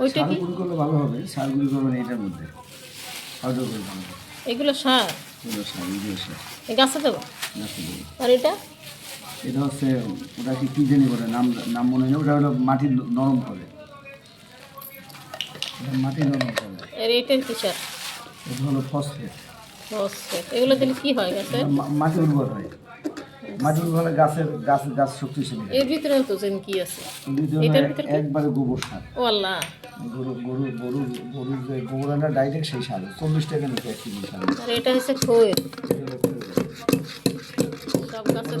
ওইটা কি? গুঁড়ি করলে ভালো হবে সার গুঁড়ি করবেন এটার মধ্যে। পাউডার করে ভালো এগুলো সার? এগুলো সার এগুলো সার। এ গাছে দেবো? গাছে দেবো। আর এটা? এটা হচ্ছে ওটা কি কি জানি করে নাম নাম মনে নেই ওটা হলো মাটি নরম করে মাটি নরম করে আর এটার কি সার? এটা হলো ফসফেট। ফসফেট। এগুলো দিলে কি হয় গাছের মা- মাটি উর্বর হয়। মাটি উর্বর গাছের গাছ গাছ শক্তিশালী এর ভিতরে তো যেন কি আছে? এটার ভিতরে একবারে গোবর সার। ও আল্লাহ। গরু গরু গরু গরুর যে গোবর আনা ডাইরেক্ট সেই সার। চল্লিশ টাকা নিতে এক কেজি সার। আর এটা হচ্ছে খোয়ের। সব গাছে।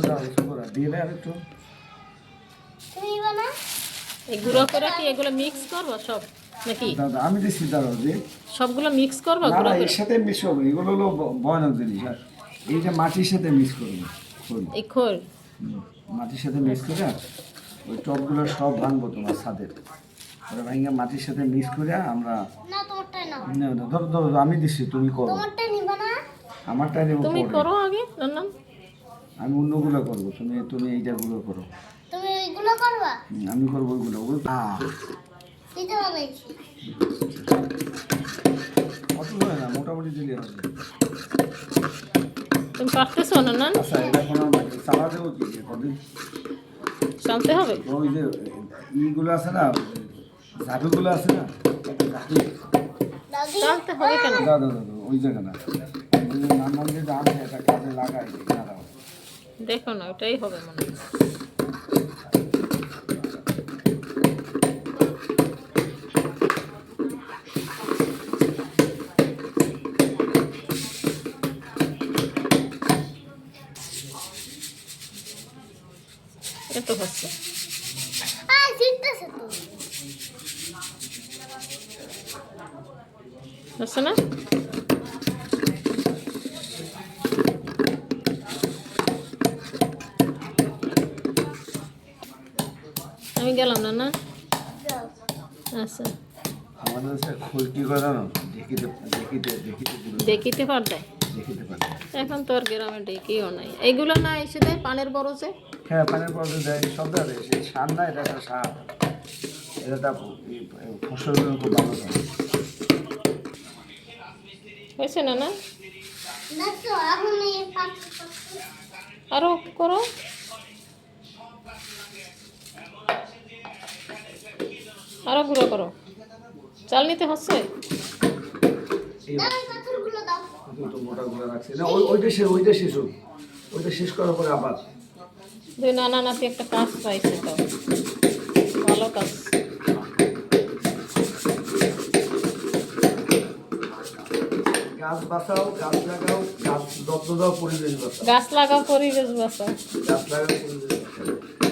দিয়ে দেয় আর একটু এই গুঁড়ো করে কি এগুলো মিক্স করব সব? নাকি? দাদা আমি দিচ্ছি দাদা যে সবগুলো মিক্স করব না এর সাথে এগুলো হলো ভয়ানক জিনিস। আর এইটা মাটির সাথে মিক্স করবে। এই খোল। মাটির সাথে মিক্স করে ওই টপগুলো সব ভাঙবো তোমার ছাদের। ওটা ভাঙে মাটির সাথে মিক্স করে আমরা না তোমারটাই নাও। না, না, ধরো ধরো আমি দিচ্ছি তুমি করো। তোমারটা নিবা না? আমারটা নেব তুমি করো আগে আমি অন্যগুলো করব তুমি তুমি এইটাগুলো করো। তুমি ওইগুলো করবা? আমি করব ওইগুলো। আহ, দিতে হবে অত না মোটামুটি দিলে হবে। তুমি পারতেছো না না জানতে হবে। ওই যে ইগুলো আছে না ঝাড়ুগুলো আছে না জানতে হবে কেন? দাদা দাদা ওই জায়গা না ওই যে আমি এটা কাজে লাগাই দেখো না ওটাই হবে মনে হয়। এটা তো হচ্ছে। না? আমি গেলাম না না? আচ্ছা। দেখিতে দেখিতে দেখিতে পুরো। দেখিতে পারতাই এখন তোর গ্রামে ডেকেও নাই। এইগুলো না এসে দেয় পানের বরজে? হ্যাঁ পানির দেয় সব দেয় সেই সার না এটা একটা সার এটা একটা ফসলের খুব ভালো হয়েছে না না? তো আরও করো। আরও গুঁড়ো করো। চাল নিতে হচ্ছে? এই দাও এই পাথরগুলো দাও। দুটো মোটাগুলো রাখছি না ওই ওইটা শেষ ওইটা শেষ হোক। ওইটা শেষ করার পরে আবার দুই নানা নাতি একটা কাজ পাইছে তো। ভালো কাজ। গাছ বাঁচাও গাছ লাগাও গাছ যত্ন দাও পরিবেশ বাঁচাও। গাছ লাগাও পরিবেশ বাঁচাও। গাছ লাগাও পরিবেশ বাঁচাও।